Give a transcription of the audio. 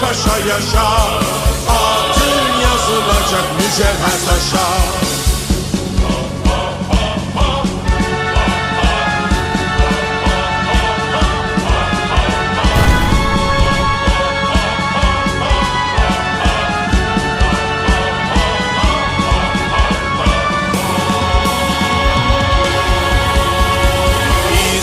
Paşa yaşa. Adın yazılacak mücevher taşa